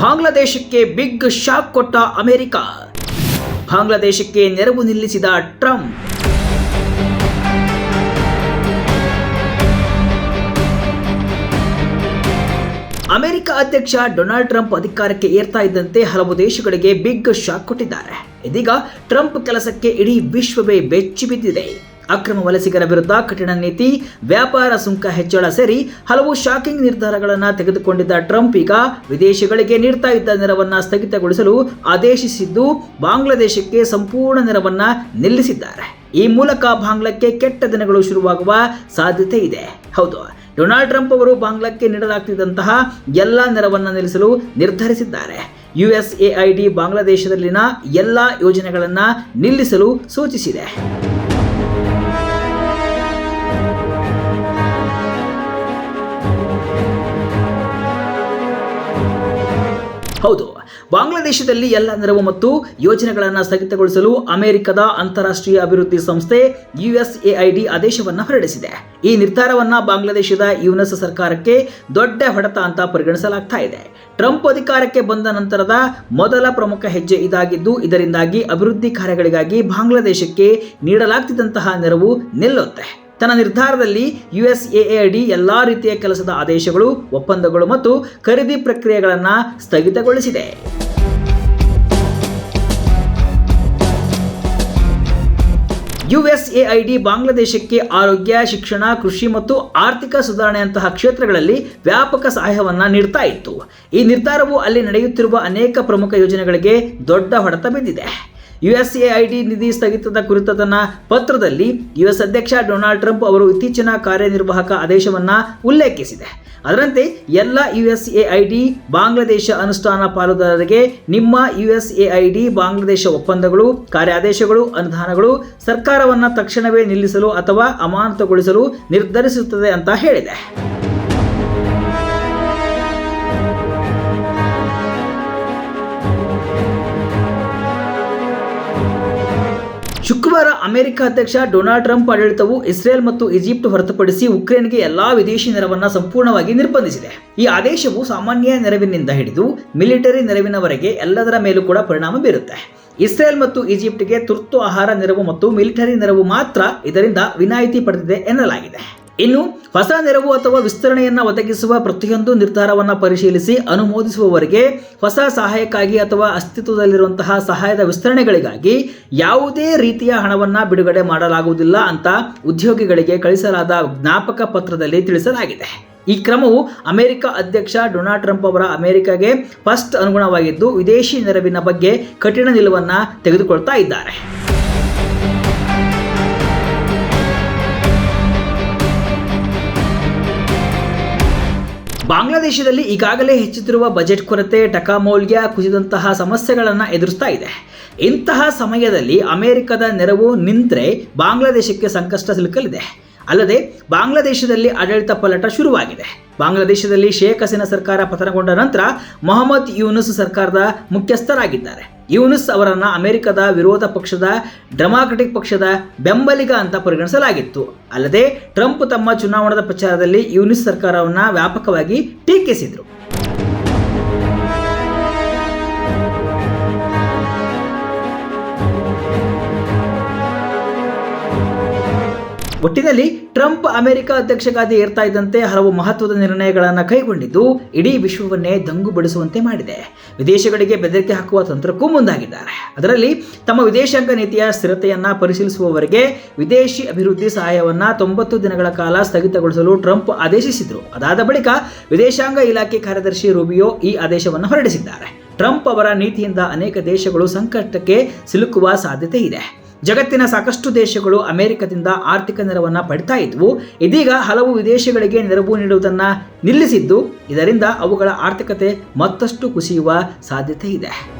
ಬಾಂಗ್ಲಾದೇಶಕ್ಕೆ big shock ಕೊಟ್ಟ America. ಬಾಂಗ್ಲಾದೇಶಕ್ಕೆ ನೆರವು ನಿಲ್ಲಿಸಿದ ಟ್ರಂಪ್. ಅಮೆರಿಕ ಅಧ್ಯಕ್ಷ ಡೊನಾಲ್ಡ್ ಟ್ರಂಪ್ ಅಧಿಕಾರಕ್ಕೆ ಏರ್ತಾ ಇದ್ದಂತೆ ಹಲವು ದೇಶಗಳಿಗೆ ಬಿಗ್ ಶಾಕ್ ಕೊಟ್ಟಿದ್ದಾರೆ. ಇದೀಗ ಟ್ರಂಪ್ ಕೆಲಸಕ್ಕೆ ಇಡೀ ವಿಶ್ವವೇ ಬೆಚ್ಚಿ ಬಿದ್ದಿದೆ ಅಕ್ರಮ ವಲಸಿಗರ ವಿರುದ್ಧ ಕಠಿಣ ನೀತಿ, ವ್ಯಾಪಾರ ಸುಂಕ ಹೆಚ್ಚಳ ಸೇರಿ ಹಲವು ಶಾಕಿಂಗ್ ನಿರ್ಧಾರಗಳನ್ನು ತೆಗೆದುಕೊಂಡಿದ್ದ ಟ್ರಂಪ್ ಈಗ ವಿದೇಶಗಳಿಗೆ ನೀಡ್ತಾ ಇದ್ದ ನೆರವನ್ನು ಸ್ಥಗಿತಗೊಳಿಸಲು ಆದೇಶಿಸಿದ್ದು ಬಾಂಗ್ಲಾದೇಶಕ್ಕೆ ಸಂಪೂರ್ಣ ನೆರವನ್ನು ನಿಲ್ಲಿಸಿದ್ದಾರೆ. ಈ ಮೂಲಕ ಬಾಂಗ್ಲಾಕ್ಕೆ ಕೆಟ್ಟ ದಿನಗಳು ಶುರುವಾಗುವ ಸಾಧ್ಯತೆ ಇದೆ. ಹೌದು, ಡೊನಾಲ್ಡ್ ಟ್ರಂಪ್ ಅವರು ಬಾಂಗ್ಲಾಕ್ಕೆ ನೀಡಲಾಗ್ತಿದ್ದಂತಹ ಎಲ್ಲ ನೆರವನ್ನು ನಿಲ್ಲಿಸಲು ನಿರ್ಧರಿಸಿದ್ದಾರೆ. ಯು ಎಸ್ ಎಐಡಿ ಬಾಂಗ್ಲಾದೇಶದಲ್ಲಿನ ಎಲ್ಲ ಯೋಜನೆಗಳನ್ನು ನಿಲ್ಲಿಸಲು ಸೂಚಿಸಿದೆ. ಹೌದು. ಬಾಂಗ್ಲಾದೇಶದಲ್ಲಿ ಎಲ್ಲ ನೆರವು ಮತ್ತು ಯೋಜನೆಗಳನ್ನು ಸ್ಥಗಿತಗೊಳಿಸಲು ಅಮೆರಿಕದ ಅಂತಾರಾಷ್ಟ್ರೀಯ ಅಭಿವೃದ್ಧಿ ಸಂಸ್ಥೆ ಯುಎಸ್ಎಐಡಿ ಆದೇಶವನ್ನು ಹೊರಡಿಸಿದೆ. ಈ ನಿರ್ಧಾರವನ್ನು ಬಾಂಗ್ಲಾದೇಶದ ಯುನೆಸ್ ಸರ್ಕಾರಕ್ಕೆ ದೊಡ್ಡ ಹೊಡೆತ ಅಂತ ಪರಿಗಣಿಸಲಾಗ್ತಾ ಇದೆ. ಟ್ರಂಪ್ ಅಧಿಕಾರಕ್ಕೆ ಬಂದ ನಂತರದ ಮೊದಲ ಪ್ರಮುಖ ಹೆಜ್ಜೆ ಇದಾಗಿದ್ದು, ಇದರಿಂದಾಗಿ ಅಭಿವೃದ್ಧಿ ಕಾರ್ಯಗಳಿಗಾಗಿ ಬಾಂಗ್ಲಾದೇಶಕ್ಕೆ ನೀಡಲಾಗ್ತಿದ್ದಂತಹ ನೆರವು ನಿಲ್ಲುತ್ತೆ. ತನ್ನ ನಿರ್ಧಾರದಲ್ಲಿ ಯು ಎಸ್ ಎ ಡಿ ಎಲ್ಲಾ ರೀತಿಯ ಕೆಲಸದ ಆದೇಶಗಳು, ಒಪ್ಪಂದಗಳು ಮತ್ತು ಖರೀದಿ ಪ್ರಕ್ರಿಯೆಗಳನ್ನು ಸ್ಥಗಿತಗೊಳಿಸಿದೆ. ಯುಎಸ್ಎಐಡಿ ಬಾಂಗ್ಲಾದೇಶಕ್ಕೆ ಆರೋಗ್ಯ, ಶಿಕ್ಷಣ, ಕೃಷಿ ಮತ್ತು ಆರ್ಥಿಕ ಸುಧಾರಣೆಯಂತಹ ಕ್ಷೇತ್ರಗಳಲ್ಲಿ ವ್ಯಾಪಕ ಸಹಾಯವನ್ನು ನೀಡ್ತಾ ಇತ್ತು. ಈ ನಿರ್ಧಾರವು ಅಲ್ಲಿ ನಡೆಯುತ್ತಿರುವ ಅನೇಕ ಪ್ರಮುಖ ಯೋಜನೆಗಳಿಗೆ ದೊಡ್ಡ ಹೊಡೆತ ಬಿದ್ದಿದೆ. ಯುಎಸ್ಎಐಡಿ ನಿಧಿ ಸ್ಥಗಿತದ ಕುರಿತ ತನ್ನ ಪತ್ರದಲ್ಲಿ ಯು ಎಸ್ ಅಧ್ಯಕ್ಷ ಡೊನಾಲ್ಡ್ ಟ್ರಂಪ್ ಅವರು ಇತ್ತೀಚಿನ ಕಾರ್ಯನಿರ್ವಾಹಕ ಆದೇಶವನ್ನು ಉಲ್ಲೇಖಿಸಿದೆ. ಅದರಂತೆ ಎಲ್ಲ U S A I D Bangladesh ಅನುಷ್ಠಾನ ಪಾಲುದಾರರಿಗೆ ನಿಮ್ಮ U S A I D Bangladesh ಒಪ್ಪಂದಗಳು, ಕಾರ್ಯಾದೇಶಗಳು, ಅನುದಾನಗಳು ಸರ್ಕಾರವನ್ನು ತಕ್ಷಣವೇ ನಿಲ್ಲಿಸಲು ಅಥವಾ ಅಮಾನತುಗೊಳಿಸಲು ನಿರ್ಧರಿಸುತ್ತದೆ ಅಂತ ಹೇಳಿದೆ. ಅಮೆರಿಕ ಅಧ್ಯಕ್ಷ ಡೊನಾಲ್ಡ್ ಟ್ರಂಪ್ ಆಡಳಿತವು ಇಸ್ರೇಲ್ ಮತ್ತು ಈಜಿಪ್ಟ್ ಹೊರತುಪಡಿಸಿ ಉಕ್ರೇನ್ಗೆ ಎಲ್ಲಾ ವಿದೇಶಿ ನೆರವನ್ನು ಸಂಪೂರ್ಣವಾಗಿ ನಿರ್ಬಂಧಿಸಿದೆ. ಈ ಆದೇಶವು ಸಾಮಾನ್ಯ ನೆರವಿನಿಂದ ಹಿಡಿದು ಮಿಲಿಟರಿ ನೆರವಿನವರೆಗೆ ಎಲ್ಲದರ ಮೇಲೂ ಕೂಡ ಪರಿಣಾಮ ಬೀರುತ್ತೆ. ಇಸ್ರೇಲ್ ಮತ್ತು ಈಜಿಪ್ಟ್ಗೆ ತುರ್ತು ಆಹಾರ ನೆರವು ಮತ್ತು ಮಿಲಿಟರಿ ನೆರವು ಮಾತ್ರ ಇದರಿಂದ ವಿನಾಯಿತಿ ಪಡೆದಿದೆ ಎನ್ನಲಾಗಿದೆ. ಇನ್ನು ಹೊಸ ನೆರವು ಅಥವಾ ವಿಸ್ತರಣೆಯನ್ನು ಒದಗಿಸುವ ಪ್ರತಿಯೊಂದು ನಿರ್ಧಾರವನ್ನು ಪರಿಶೀಲಿಸಿ ಅನುಮೋದಿಸುವವರೆಗೆ ಹೊಸ ಸಹಾಯಕ್ಕಾಗಿ ಅಥವಾ ಅಸ್ತಿತ್ವದಲ್ಲಿರುವಂತಹ ಸಹಾಯದ ವಿಸ್ತರಣೆಗಳಿಗಾಗಿ ಯಾವುದೇ ರೀತಿಯ ಹಣವನ್ನು ಬಿಡುಗಡೆ ಮಾಡಲಾಗುವುದಿಲ್ಲ ಅಂತ ಉದ್ಯೋಗಿಗಳಿಗೆ ಕಳಿಸಲಾದ ಜ್ಞಾಪಕ ಪತ್ರದಲ್ಲಿ ತಿಳಿಸಲಾಗಿದೆ. ಈ ಕ್ರಮವು ಅಮೆರಿಕ ಅಧ್ಯಕ್ಷ ಡೊನಾಲ್ಡ್ ಟ್ರಂಪ್ ಅವರ ಅಮೆರಿಕಾಗೆ ಫಸ್ಟ್ ಅನುಗುಣವಾಗಿದ್ದು, ವಿದೇಶಿ ನೆರವಿನ ಬಗ್ಗೆ ಕಠಿಣ ನಿಲುವನ್ನು ತೆಗೆದುಕೊಳ್ತಾ ಇದ್ದಾರೆ. ಬಾಂಗ್ಲಾದೇಶದಲ್ಲಿ ಈಗಾಗಲೇ ಹೆಚ್ಚುತ್ತಿರುವ ಬಜೆಟ್ ಕೊರತೆ ಟಕಾ ಮೌಲ್ಯ ಕುಸಿದಂತಹ ಸಮಸ್ಯೆಗಳನ್ನು ಎದುರಿಸ್ತಾ ಇದೆ. ಇಂತಹ ಸಮಯದಲ್ಲಿ ಅಮೆರಿಕದ ನೆರವು ನಿಂತರೆ ಬಾಂಗ್ಲಾದೇಶಕ್ಕೆ ಸಂಕಷ್ಟ ಸಿಲುಕಲಿದೆ. ಅಲ್ಲದೆ ಬಾಂಗ್ಲಾದೇಶದಲ್ಲಿ ಆಡಳಿತ ಪಲ್ಲಟ ಶುರುವಾಗಿದೆ. ಬಾಂಗ್ಲಾದೇಶದಲ್ಲಿ ಶೇಖ್ ಹಸೀನಾ ಸರ್ಕಾರ ಪತನಗೊಂಡ ನಂತರ ಮೊಹಮ್ಮದ್ ಯೂನುಸ್ ಸರ್ಕಾರದ ಮುಖ್ಯಸ್ಥರಾಗಿದ್ದಾರೆ. ಯೂನುಸ್ ಅವರನ್ನು ಅಮೆರಿಕದ ವಿರೋಧ ಪಕ್ಷದ, ಡೆಮಾಕ್ರೆಟಿಕ್ ಪಕ್ಷದ ಬೆಂಬಲಿಗ ಅಂತ ಪರಿಗಣಿಸಲಾಗಿತ್ತು. ಅಲ್ಲದೆ ಟ್ರಂಪ್ ತಮ್ಮ ಚುನಾವಣಾ ಪ್ರಚಾರದಲ್ಲಿ ಯೂನಿಸ್ ಸರ್ಕಾರವನ್ನು ವ್ಯಾಪಕವಾಗಿ ಟೀಕಿಸಿದರು. ಒಟ್ಟಿನಲ್ಲಿ ಟ್ರಂಪ್ ಅಮೆರಿಕ ಅಧ್ಯಕ್ಷಗಾದಿ ಏರ್ತಾ ಇದ್ದಂತೆ ಹಲವು ಮಹತ್ವದ ನಿರ್ಣಯಗಳನ್ನು ಕೈಗೊಂಡಿದ್ದು, ಇಡೀ ವಿಶ್ವವನ್ನೇ ದಂಗುಬಡಿಸುವಂತೆ ಮಾಡಿದೆ. ವಿದೇಶಗಳಿಗೆ ಬೆದರಿಕೆ ಹಾಕುವ ತಂತ್ರಕ್ಕೂ ಮುಂದಾಗಿದ್ದಾರೆ. ಅದರಲ್ಲಿ ತಮ್ಮ ವಿದೇಶಾಂಗ ನೀತಿಯ ಸ್ಥಿರತೆಯನ್ನು ಪರಿಶೀಲಿಸುವವರೆಗೆ ವಿದೇಶಿ ಅಭಿವೃದ್ಧಿ ಸಹಾಯವನ್ನ ತೊಂಬತ್ತು ದಿನಗಳ ಕಾಲ ಸ್ಥಗಿತಗೊಳಿಸಲು ಟ್ರಂಪ್ ಆದೇಶಿಸಿದ್ರು. ಅದಾದ ಬಳಿಕ ವಿದೇಶಾಂಗ ಇಲಾಖೆ ಕಾರ್ಯದರ್ಶಿ ರೂಬಿಯೋ ಈ ಆದೇಶವನ್ನು ಹೊರಡಿಸಿದ್ದಾರೆ. ಟ್ರಂಪ್ ಅವರ ನೀತಿಯಿಂದ ಅನೇಕ ದೇಶಗಳು ಸಂಕಷ್ಟಕ್ಕೆ ಸಿಲುಕುವ ಸಾಧ್ಯತೆ ಇದೆ. ಜಗತ್ತಿನ ಸಾಕಷ್ಟು ದೇಶಗಳು ಅಮೆರಿಕದಿಂದ ಆರ್ಥಿಕ ನೆರವನ್ನು ಪಡಿತಾ ಇದ್ವು. ಇದೀಗ ಹಲವು ವಿದೇಶಗಳಿಗೆ ನೆರವು ನೀಡುವುದನ್ನು ನಿಲ್ಲಿಸಿದ್ದು, ಇದರಿಂದ ಅವುಗಳ ಆರ್ಥಿಕತೆ ಮತ್ತಷ್ಟು ಕುಸಿಯುವ ಸಾಧ್ಯತೆ ಇದೆ.